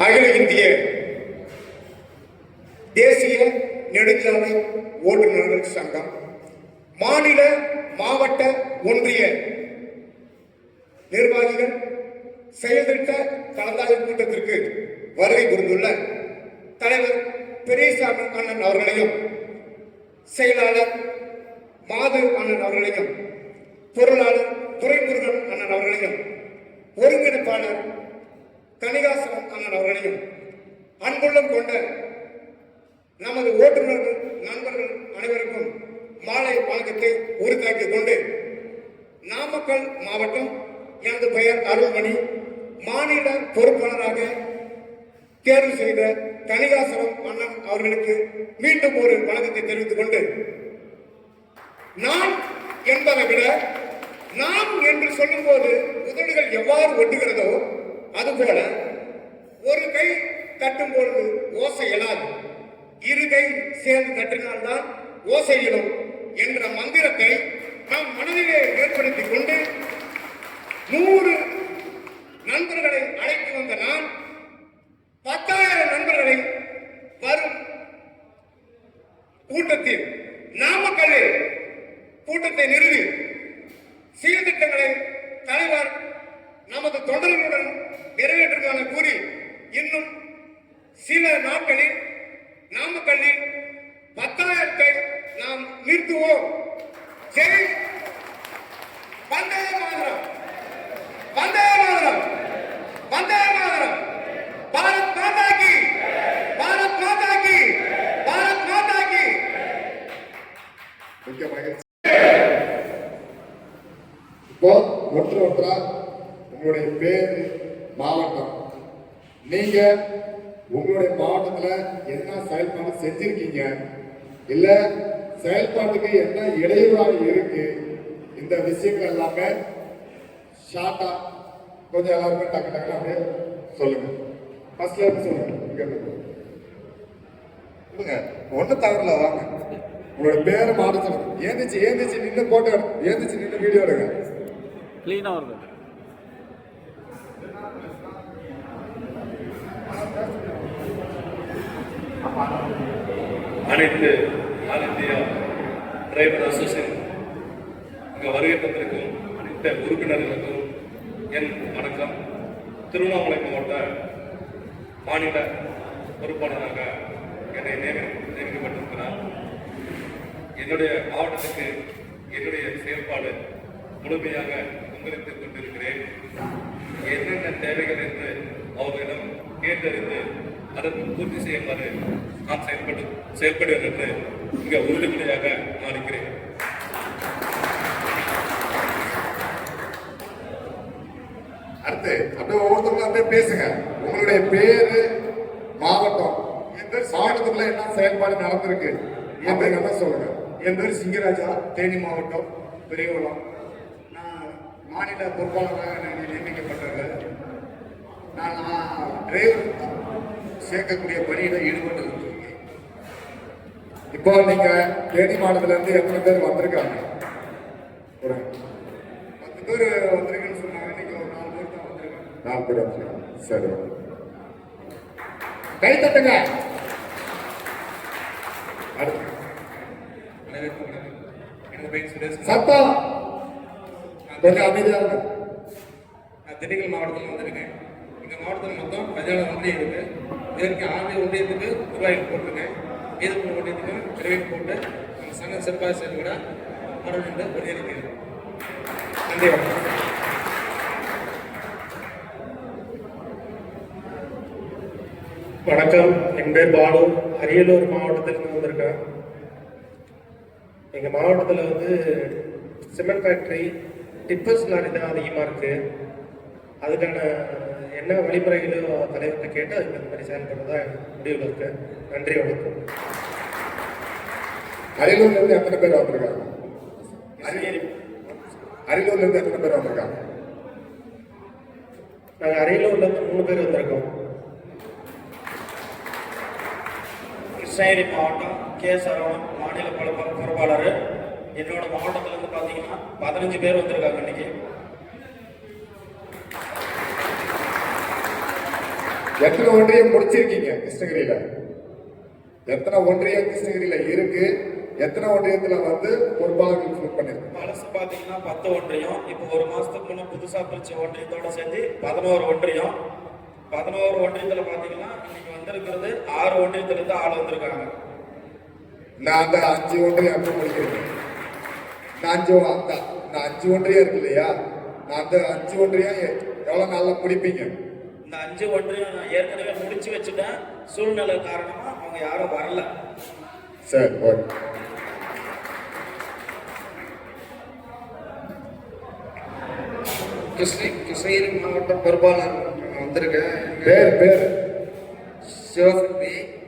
அகில இந்திய தேசிய நெடுஞ்சாலை ஓட்டுநர்கள் சங்கம் மாநில மாவட்ட ஒன்றிய நிர்வாகிகள் செயல்திட்ட கலந்தாய்வு கூட்டத்திற்கு வருகை புரிந்துள்ள தலைவர் பெரியசாமி அண்ணன் அவர்களையும் செயலாளர் மாது அண்ணன் அவர்களையும் பொருளாளர் துரைமுருகன் அண்ணன் அவர்களையும் ஒருங்கிணைப்பாளர் கணிகாசன் அண்ணன் அவர்களையும் அன்புள்ளம் கொண்ட நமது ஓட்டுநர்கள் நண்பர்கள் அனைவருக்கும் மாலை வணக்கத்தை உறுதியாக்கிக் கொண்டு நாமக்கல் மாவட்டம் எனது பெயர் அருள்மணி மாநில பொறுப்பாளராக தேர்வு செய்த கணிகாசனம் அண்ணன் அவர்களுக்கு மீண்டும் ஒரு வணக்கத்தை தெரிவித்துக் கொண்டு நான் என்பதை விட நாம் என்று சொல்லும்போது உதடுகள் எவ்வாறு ஒட்டுகிறதோ அதுபோல ஒரு கை தட்டும் பொழுது ஓசை எழாது. இரு கை சேர்ந்து தட்டினால்தான் ஓசை எழும் என்ற மந்திரத்தை நாம் மனதிலே ஏற்படுத்திக் கொண்டு நூறு நண்பர்களை அழைத்து வந்த நான் பத்தாயிரம் நண்பர்களை வரும் கூட்டத்தில் நாமக்கல்லில் கூட்டத்தை நிறுவி சீர்திட்டங்களை தலைவர் நமது தொண்டர்களுடன் நிறைவேற்றுவதாக கூறி இன்னும் சில நாட்களில் நாமக்கல்லில் பத்தாயிரத்தை நாம் நிறுத்துவோம். ஜெய்! வந்தே மாதிரம்! வந்தே மாதிரம்! வந்தே மாதிரம்! பாரத் மாதா கி! பாரத் மாதா கி! பாரத் மாதா கி! மிக்க இப்போ ஒன்று ஒன்றா உங்களுடைய பேர் மாவட்டம். நீங்க உங்களுடைய மாவட்டத்துல என்ன செயல்பாடு செஞ்சிருக்கீங்க? இல்ல செயல்பாட்டுக்கு என்ன இடையூறாக இருக்கு? இந்த விஷயங்கள் எல்லாமே ஷார்ட்டா கொஞ்சம் எல்லாருமே டக்கு டக்குனு அப்படியே சொல்லுங்க. ஃபர்ஸ்ட்ல இருந்து சொல்லுங்க? இங்க ஒன்றும் தவறில்ல வாங்க. உங்களோட பேரை மாற்ற சொல்லுங்க. ஏந்திச்சு ஏந்திச்சு நின்று போட்டோ எடு ஏந்திச்சு நின்று வீடியோ எடுங்க. க்ளீனாக வருது. அனைத்து ஆல் இந்தியா டிரைவர் அசோசியேஷன் இங்கே வருகை தந்திருக்கும் அனைத்து உறுப்பினர்களுக்கும் என் வணக்கம். திருவண்ணாமலை மாவட்ட மாநில பொறுப்பாளராக என்னை நியமி நியமிக்கப்பட்டிருக்கிறார். என்னுடைய மாவட்டத்துக்கு என்னுடைய செயல்பாடு முழுமையாக பங்களித்துக் கொண்டிருக்கிறேன். என்னென்ன தேவைகள் என்று அவர்களிடம் கேட்டறிந்து அதற்கு பூர்த்தி செய்யுமாறு நான் செயல்பட்டு செயல்படுவேன் என்று மிக உறுதிமொழியாக நான் இருக்கிறேன் அடுத்து அப்படியே ஒவ்வொருத்தவங்களும் அப்படியே பேசுங்க. உங்களுடைய பேரு மாவட்டம் இந்த மாவட்டத்துக்குள்ள என்ன செயல்பாடு நடந்திருக்கு? அப்படிங்கிறத சொல்லுங்க. என் பேர் சிங்கராஜா தேனி மாவட்டம் பெரியகுளம். மாநில பொறுப்பாளராக நான் நியமிக்கப்பட்டிருக்கேன் நான் டிரைவர் சேர்க்கக்கூடிய பணியில் ஈடுபட்டு இருக்கேன் இப்போ நீங்க தேனி மாவட்டத்துல இருந்து எத்தனை பேர் வந்திருக்காங்க? ஒரு பத்து பேர் வந்திருக்கேன்னு சொன்னாங்க. இன்னைக்கு ஒரு நாலு பேர் தான் வந்திருக்காங்க. நாலு பேர் வந்திருக்காங்க. சரி. கை தட்டுங்க. அடுத்து. சத்தம். கொஞ்சம் அமைதியா இருக்கும் நான் திண்டுக்கல் மாவட்டத்தில் வந்திருக்கேன். எங்கள் மாவட்டத்தில் மொத்தம் பதினாலு ஒன்றியம் இருக்கு. இதற்கு ஆறு ஒன்றியத்துக்கு நிர்வாகிகள் போட்டிருக்கேன். மீது மூணு ஒன்றியத்துக்கு நிர்வாகிகள் போட்டு நம்ம சங்க சிறப்பாக செயல்பட ஆர்வம் என்று வலியுறுத்திக்கிறேன். நன்றி வணக்கம். வணக்கம். என் பேர் பாலு. அரியலூர் மாவட்டத்திலிருந்து வந்திருக்கேன். எங்கள் மாவட்டத்தில் வந்து சிமெண்ட் ஃபேக்ட்ரி டிப்பர்ஸ் லாரி தான் அதிகமாக இருக்குது அதுக்கான என்ன வழிமுறைகளோ தலைவர்கிட்ட கேட்டு அதுக்கு அந்த மாதிரி செயல்படுறதா முடிவில் இருக்கு. நன்றி வணக்கம். அரியலூர்ல இருந்து எத்தனை பேர் வந்திருக்காங்க? அரியலூர்ல இருந்து எத்தனை பேர் வந்திருக்காங்க? நாங்கள் அரியலூர்லேருந்து மூணு பேர் வந்திருக்கோம். கிருஷ்ணகிரி மாவட்டம் கே சரவணன் மாநில பொறுப்பா- பொறுப்பாளர். என்னோட மாவட்டத்துல இருந்து பாத்தீங்கன்னா பதினஞ்சு பேர் வந்திருக்காங்க இன்னைக்கு. எத்தனை ஒன்றியம் முடிச்சிருக்கீங்க கிருஷ்ணகிரியில? எத்தனை ஒன்றியம் கிருஷ்ணகிரியில இருக்கு? எத்தனை ஒன்றியத்துல வந்து பொறுப்பாளர்கள் ஃபில் பண்ணிருக்கு? பழசு பார்த்தீங்கன்னா பத்து ஒன்றியம். இப்போ ஒரு மாசத்துக்கு முன்னே புதுசா பிரிச்ச ஒன்றியத்தோட சேர்ந்து பதினோரு ஒன்றியம். பதினோரு ஒன்றியத்துல பார்த்தீங்கன்னா இன்னைக்கு வந்திருக்கிறது ஆறு ஒன்றியத்துல இருந்து ஆள் வந்திருக்காங்க. நான் அந்த அஞ்சு ஒன்றியம் அப்போ முடிக்கிறேன். நான் அஞ்சு அந்த நான் அஞ்சு ஒன்றியம் இருக்கு இல்லையா? நான் அந்த அஞ்சு ஒன்றியம் எ- எவ்வளவு நாள்ல முடிப்பீங்க? இந்த அஞ்சு ஒன்றியம் நான் ஏற்கனவே முடிச்சு வச்சுட்டேன். சூழ்நிலை காரணமா அவங்க யாரும் வரல. சரி ஓகே. கிருஷ்ண கிருஷ்ணகிரி மாவட்ட பொறுப்பாளர் வந்திருக்கேன் பேர் பேர். சிவசக்தி.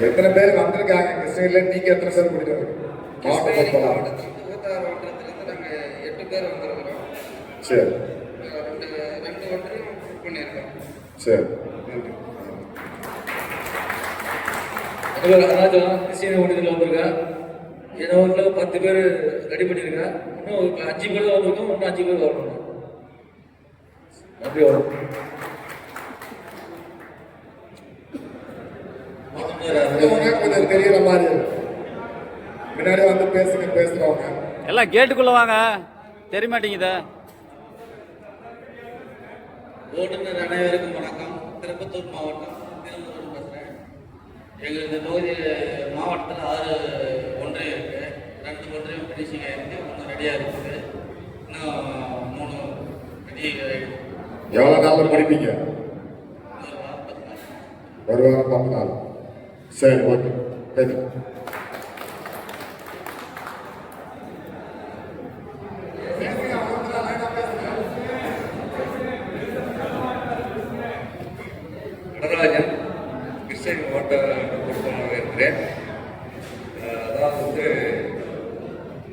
எத்தனை பேர் கிருஷ்ணகிரியில நீங்க எத்தனை பேர் வந்திருக்கிறோம். சரி. ரெண்டு ரெண்டு ஒன்றியம் புக் பண்ணியிருக்கோம். சரி. நன்றி. அருணாச்சலம் கிறிஸ்டியன் ஒன்றியத்தில் வந்திருக்கேன் என் ஊரில் பத்து பேர் ரெடி பண்ணியிருக்கேன் இன்னும் ஒரு அஞ்சு பேர் தான் வந்திருக்கோம் இன்னும் அஞ்சு பேர் வரணும். அப்படி வரும் கொஞ்சம் தெரியற மாதிரி. முன்னாடி வந்து பேசுங்க பேசுறவங்க எல்லாம் கேட்டுக்குள்ள வாங்க. தெரிய மாட்டேங்குதே ஓட்டுநர் அனைவருக்கும் வணக்கம். திருப்பத்தூர் மாவட்டம் திருப்பத்தூர் பேசுகிறேன் எங்களுக்கு தொகுதி மாவட்டத்தில் ஆறு ஒன்றியம் இருக்குது ரெண்டு ஒன்றியம் ஃபினிஷிங் ஆகிருக்கு ஒன்று ரெடியாக இருக்குது. இன்னும் மூணு ரெடி எவ்வளவு நாள்ல முடிப்பீங்க? ஒரு வாரம் பத்து நாள் ஒரு வாரம் பத்து நாள் சரி ஓகே பேசு நடராஜன் கிருஷ்ணகிரி மாவட்ட பொறுப்பாளராக இருக்கிறேன். அஹ் அதாவது வந்து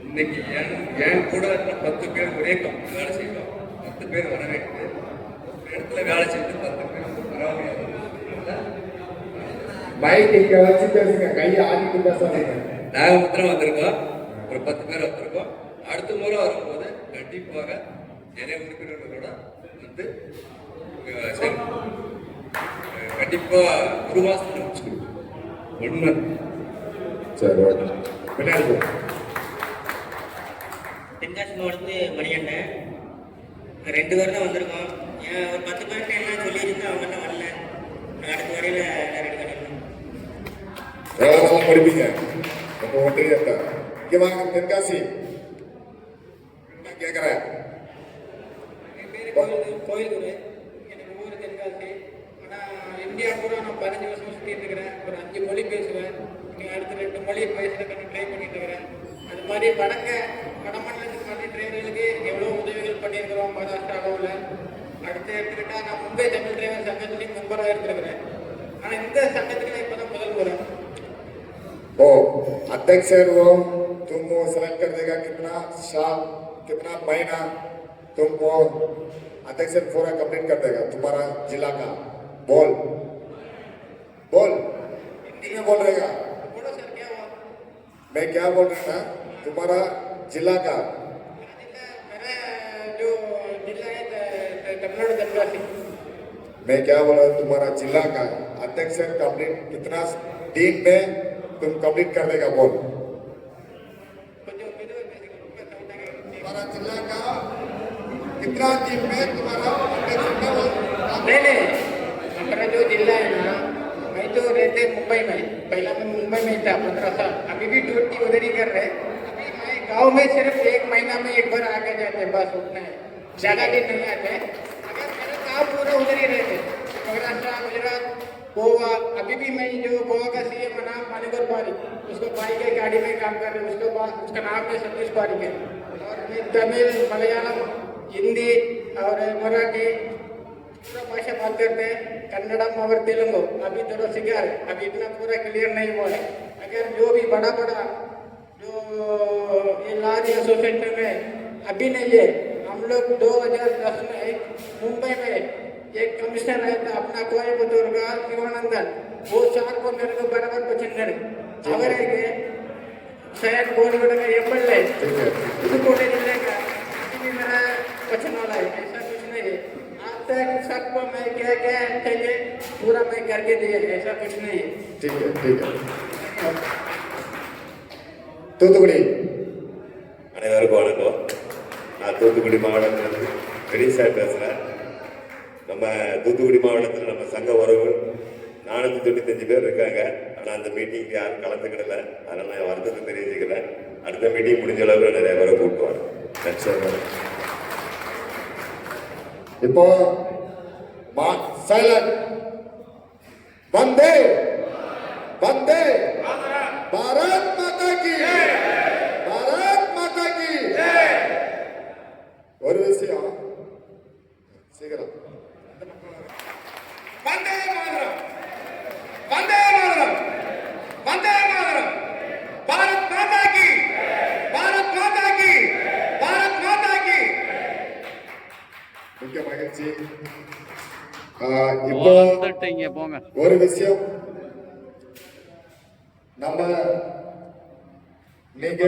இன்னைக்கு என் என் கூட இருந்த பத்து பேர் ஒரே கம்பெனி வேலை செய்யலாம் பத்து பேர் வர இடத்துல வேலை செஞ்சு பத்து பேர் வர முடியாது மைக் இங்க வச்சு பேசுங்க கையை ஆடிட்டு பேசாதீங்க நாங்கள் மாத்திரம் வந்திருக்கோம். ஒரு பத்து பேர் வந்திருக்கோம். அடுத்த முறை வரும்போது கண்டிப்பாக நிறைய உறுப்பினர்களோட வந்து அஹ், சரி. அஹ், கண்டிப்பா ஒரு மாசத்துல முடிச்சுக்கணும். உண்மை சரி ஓகே. தென்காசி மாவட்டத்து மணிகண்டன். ரெண்டு பேர் தான் வந்திருக்கோம். ஏன் ஒரு பத்து பேர்கிட்ட எல்லாம் சொல்லியிருந்து அவங்க எல்லாம் வரல அடுத்த வரையில் ரெடி பண்ணிடலாம் எவ்வளவு நாள் படிப்பீங்க உங்க ஒன்றியத்தை இங்க வாங்க தென்காசி நான் கேக்குறேன் என் எனக்கு ஊர் தென்காசி ஆனால் இந்தியா பூரா நான் பதினஞ்சு வருஷம் சுற்றிட்டு இருக்கிறேன் ஒரு அஞ்சு மொழி பேசுவேன் இனி அடுத்த ரெண்டு மொழி பேசுறதுக்கு ட்ரை பண்ணிட்டு இருக்கிறேன் அது மாதிரி வடக்க வடமாநிலத்துக்கு மாதிரி டிரைவர்களுக்கு எவ்வளோ உதவிகள் பண்ணியிருக்கிறோம் மகாராஷ்டிரா அளவில் அடுத்து எடுத்துக்கிட்டா நான் மும்பை தமிழ் டிரைவர் சங்கத்துலேயும் மெம்பராக இருந்திருக்கிறேன். ஆனால் இந்த சங்கத்துக்கு நான் இப்போ தான் முதல் முறை. ओ अध्यक्ष है वो तुम वो सेलेक्ट कर देगा कितना साल कितना महीना तुमको अध्यक्ष पूरा कंप्लीट कर देगा तुम्हारा जिला का। बोल। बोल। हिंदी में बोल रहेगा। मैं क्या बोल रहा था? तुम्हारा जिला का। मैं क्या बोल तुम्हारा जिला का। अध्यक्ष कंप्लीट कितना दिन में तुम कंप्लीट कर देगा बोल। कितना टीम में तुम्हारा नहीं नहीं हमारा जो जिला है ना मैं तो रहते मुंबई में पहला मैं मुंबई में था पंद्रह साल। अभी भी ड्यूटी उधर ही कर रहे अभी मैं गाँव में सिर्फ़ एक महीना में एक बार आके जाते हैं बस उतना है। ज़्यादा दिन नहीं आते अगर मेरा काम पूरा उधर ही रहते महाराष्ट्र गुजरात गोवा, अभी भी मैं जो गोवा का सीएम है नाम मानिकर पारिक उसको पारी के गाड़ी में काम कर रहे हैं, उसके उसका नाम है सतीश पारिक है और मैं तमिल, मलयालम, हिंदी और मराठी, पूरा भाषा बात करते हैं। कन्नड़म और तेलुगु, अभी थोड़ा सीखा है। अभी इतना पूरा क्लियर नहीं हुआ है। अगर जो भी बड़ा बड़ा, जो ये लॉज एसोसिएशन में, अभी नहीं है। हम लोग 2010 में मुंबई में एक कमिश्नर आया था अपना कोयम्बतूर का शिवानंदन वो चार को मेरे को बराबर पसंद है ಅವರಿಗೆ शायद बोलगढ़ का एम एल ए ठीक है पुदुकोटे जिले का अभी भी मेरा पसंद वाला है ऐसा कुछ नहीं आपको मैं क्या क्या चाहिए पूरा मैं करके दिए ऐसा कुछ नहीं है ठीक है ठीक है தூத்துக்குடி அனைவருக்கும் வணக்கம் நான் தூத்துக்குடி மாவட்டத்திலிருந்து கணேசா பேசுகிறேன் நம்ம தூத்துக்குடி மாவட்டத்தில் நம்ம சங்க உறவு நானூற்றி தொண்ணூத்தஞ்சு பேர் இருக்காங்க. ஆனால் அந்த மீட்டிங்க்கு யாரும் கலந்துக்கிடல. அதனால் நான் வருத்தத்தை தெரிவிச்சுக்கிறேன். அடுத்த மீட்டிங் முடிஞ்ச அளவுக்கு நிறைய பேரை நன்றி இப்போ வந்தே! வந்தே! பாரத் மாதா கி பாரத் மாதா கி ஒரு விஷயம் சீக்கிரம் வந்தே மாதரம் வந்தே மாதரம் வந்தே மாதரம் பாரத் மாதா கி பாரத் மாதா கி பாரத் மாதா கி மிக்க மகிழ்ச்சி ஆஹ் இப்போ வந்துட்டீங்க போங்க. ஒரு விஷயம் நம்ம நீங்க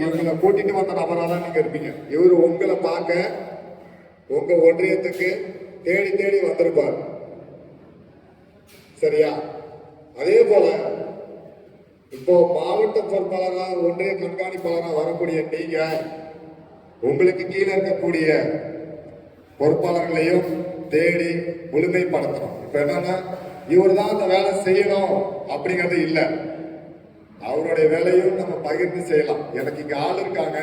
இவங்களை கூட்டிட்டு வந்த நபரா தான் நீங்க இருப்பீங்க. இவரு உங்களை பார்க்க உங்க ஒன்றியத்துக்கு தேடி தேடி வந்திருப்பார். சரியா? அதே போல இப்போ மாவட்ட பொறுப்பாளராக ஒன்றிய கண்காணிப்பாளராக வரக்கூடிய நீங்க உங்களுக்கு கீழே இருக்கக்கூடிய பொறுப்பாளர்களையும் தேடி முழுமைப்படுத்தணும். இப்ப என்னன்னா இவர் தான் அந்த வேலை செய்யணும் அப்படிங்கிறது இல்லை. அவருடைய வேலையும் நம்ம பகிர்ந்து செய்யலாம். எனக்கு இங்க ஆள் இருக்காங்க.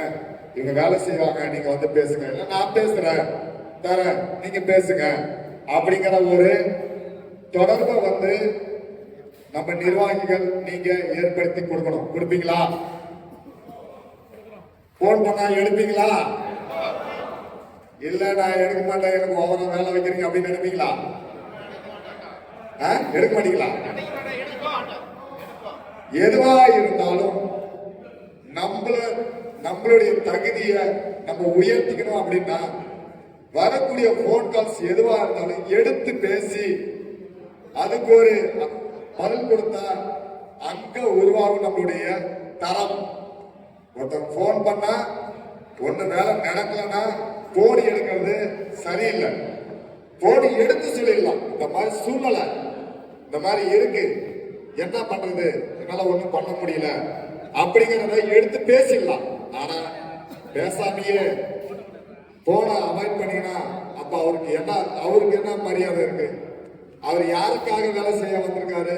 இவங்க வேலை செய்வாங்க. நீங்க வந்து பேசுங்க. இல்லை நான் பேசுறேன். தரேன். நீங்க பேசுங்க. அப்படிங்கிற ஒரு தொடர்பை வந்து நம்ம நிர்வாகிகள் நீங்க ஏற்படுத்தி கொடுக்கணும். கொடுப்பீங்களா? போன் பண்ணா எடுப்பீங்களா இல்ல நான் எடுக்க மாட்டேன். எனக்கு ஓவரம் வேலை வைக்கிறீங்க அப்படின்னு நினைப்பீங்களா ஆ? எடுக்க மாட்டீங்களா? எதுவா இருந்தாலும் நம்மள நம்மளுடைய தகுதியை நம்ம உயர்த்திக்கணும் அப்படின்னா வரக்கூடிய போன் கால்ஸ் எதுவா இருந்தாலும் எடுத்து பேசி அதுக்கு ஒரு பதில் கொடுத்தா அங்க உருவாகும் நம்மளுடைய தரம். ஒருத்தன் போன் பண்ணா ஒன்று வேலை நடக்கலன்னா போன் எடுக்கிறது சரியில்லை. போன் எடுத்து சொல்லிடலாம். இந்த மாதிரி சூழ்நிலை இந்த மாதிரி இருக்கு. என்ன பண்றது? என்னால ஒன்றும் பண்ண முடியல. அப்படிங்கிறத எடுத்து பேசிடலாம். ஆனா பேசாமையே போன அவாய்ட் பண்ணீங்கன்னா அப்ப அவருக்கு என்ன அவருக்கு என்ன மரியாதை இருக்கு? அவர் யாருக்காக வேலை செய்ய வந்திருக்காரு?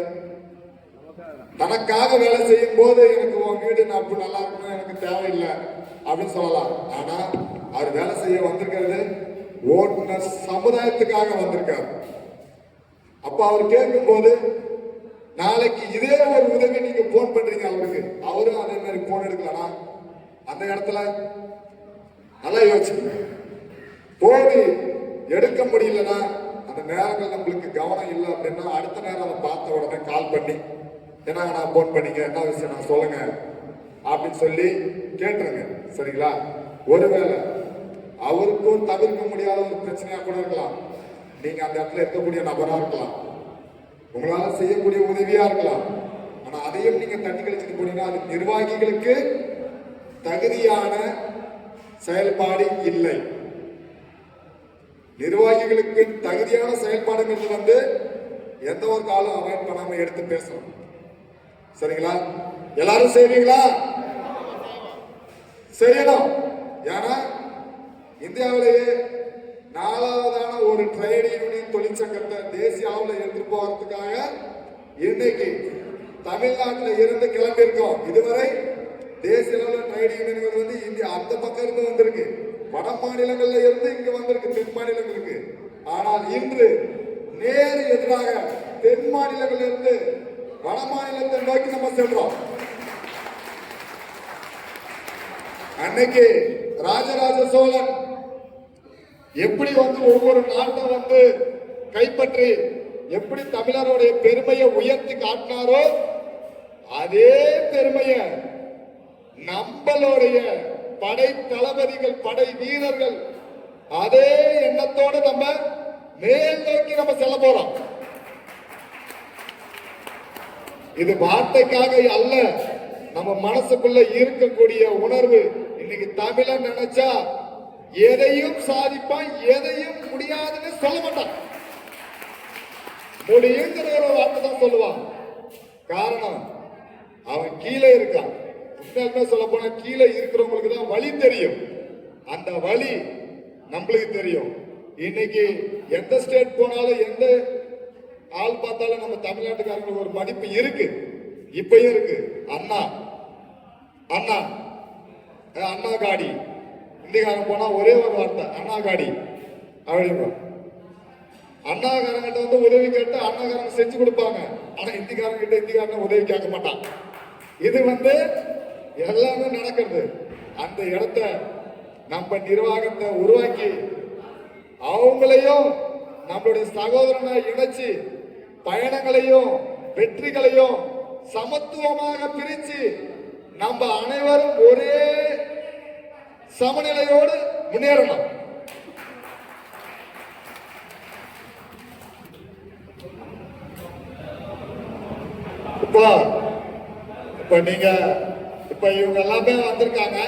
தனக்காக வேலை செய்யும் போது எனக்கு உன் வீடு நான் அப்படி நல்லா இருக்கணும் எனக்கு தேவையில்லை. அப்படின்னு சொல்லலாம். ஆனா அவர் வேலை செய்ய வந்திருக்கிறது ஓட்டுநர் சமுதாயத்துக்காக வந்திருக்காரு. அப்ப அவர் கேட்கும் போது நாளைக்கு இதே ஒரு உதவி நீங்க போன் பண்றீங்க அவருக்கு. அவரும் அதே மாதிரி போன் எடுக்கலாம் அந்த இடத்துல நல்லா யோசிச்சுங்க போது எடுக்க முடியலன்னா அந்த நேரங்கள் நம்மளுக்கு கவனம் இல்லை அப்படின்னா அடுத்த நேரம் அதை பார்த்த உடனே கால் பண்ணி என்ன நான் போன் பண்ணீங்க? என்ன விஷயம்? நான் சொல்லுங்க. அப்படின்னு சொல்லி கேட்டுருங்க. சரிங்களா? ஒருவேளை அவருக்கும் தவிர்க்க முடியாத ஒரு பிரச்சனையா கூட இருக்கலாம். நீங்க அந்த இடத்துல இருக்கக்கூடிய நபரா இருக்கலாம். உங்களால செய்யக்கூடிய உதவியா இருக்கலாம். ஆனா அதையும் நீங்க தண்ணி கழிச்சுட்டு போனீங்கன்னா அது நிர்வாகிகளுக்கு தகுதியான செயல்பாடு இல்லை. நிர்வாகிகளுக்கு தகுதியான செயல்பாடுங்கிறது வந்து எந்த ஒரு காலம் அவாய்ட் பண்ணாம எடுத்து பேசணும். சரிங்களா? எல்லாரும் செய்வீங்களா? செய்யணும். ஏன்னா இந்தியாவிலேயே நாலாவதான ஒரு ட்ரேட் யூனியன் தொழிற்சங்கத்தை தேசிய அளவில் எடுத்துட்டு போறதுக்காக இன்னைக்கு தமிழ்நாட்டில் இருந்து கிளம்பியிருக்கோம். இதுவரை தேசிய அளவில் ட்ரேட் யூனியன்கள் வந்து இந்தியா அந்த பக்கம் இருந்து வந்திருக்கு. வட மாநிலங்கள்ல இருந்து இங்க வந்திருக்கு தென் மாநிலங்களுக்கு. ஆனால் இன்று நேரு எதிராக தென் மாநிலங்களிலிருந்து வட மாநிலத்தை நோக்கி நம்ம செல்றோம். அன்னைக்கு ராஜராஜ சோழன் எப்படி வந்து ஒவ்வொரு நாட்டை வந்து கைப்பற்றி எப்படி தமிழருடைய பெருமையை உயர்த்தி காட்டினாரோ அதே பெருமையை நம்மளுடைய படை தளபதிகள் படை வீரர்கள் அதே எண்ணத்தோடு நம்ம மேல் நோக்கி நம்ம செல்ல போறோம். இது வார்த்தைக்காக அல்ல நம்ம மனசுக்குள்ள இருக்கக்கூடிய உணர்வு. இன்னைக்கு தமிழன் நினைச்சா எதையும் சாதிப்பான் எதையும் முடியாதுன்னு சொல்ல மாட்டான். முடியுங்கிற ஒரு வார்த்தை தான் சொல்லுவான். காரணம் அவன் கீழே இருக்கான். என்ன சொல்ல போனா கீழே இருக்கிறவங்களுக்கு தான் வழி தெரியும். அந்த வழி நம்மளுக்கு தெரியும். இன்னைக்கு எந்த ஸ்டேட் போனாலும் எந்த ஆள் பார்த்தாலும் நம்ம தமிழ்நாட்டுக்காரங்களுக்கு ஒரு மதிப்பு இருக்கு. இப்பயும் இருக்கு. அண்ணா அண்ணா அண்ணா காடி. இந்திக்காரன் போனா ஒரே ஒரு வார்த்தை அண்ணா காடி. அப்படின்னு அண்ணாக்காரங்கிட்ட வந்து உதவி கேட்டு அண்ணாக்காரங்க செஞ்சு கொடுப்பாங்க. ஆனா இந்திக்காரங்க கிட்ட இந்திக்காரங்க உதவி கேட்க மாட்டான். இது வந்து எல்லாமே நடக்கிறது. அந்த இடத்த நம்ம நிர்வாகத்தை உருவாக்கி அவங்களையும் நம்மளுடைய சகோதரனை இணைச்சு பயணங்களையும் வெற்றிகளையும் சமத்துவமாக பிரிச்சு நம்ம அனைவரும் ஒரே சமநிலையோடு முன்னேறணும். இப்போ இப்போ நீங்க இப்போ இவங்க எல்லாமே வந்திருக்காங்க.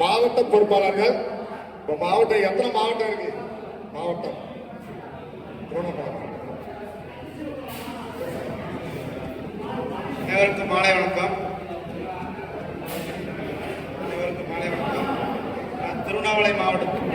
மாவட்ட பொறுப்பாளர்கள். இப்போ மாவட்டம் எத்தனை மாவட்டம் இருக்கு? மாவட்டம். அனைவருக்கும் மாலை வணக்கம். திருவண்ணாமலை மாவட்டத்தில்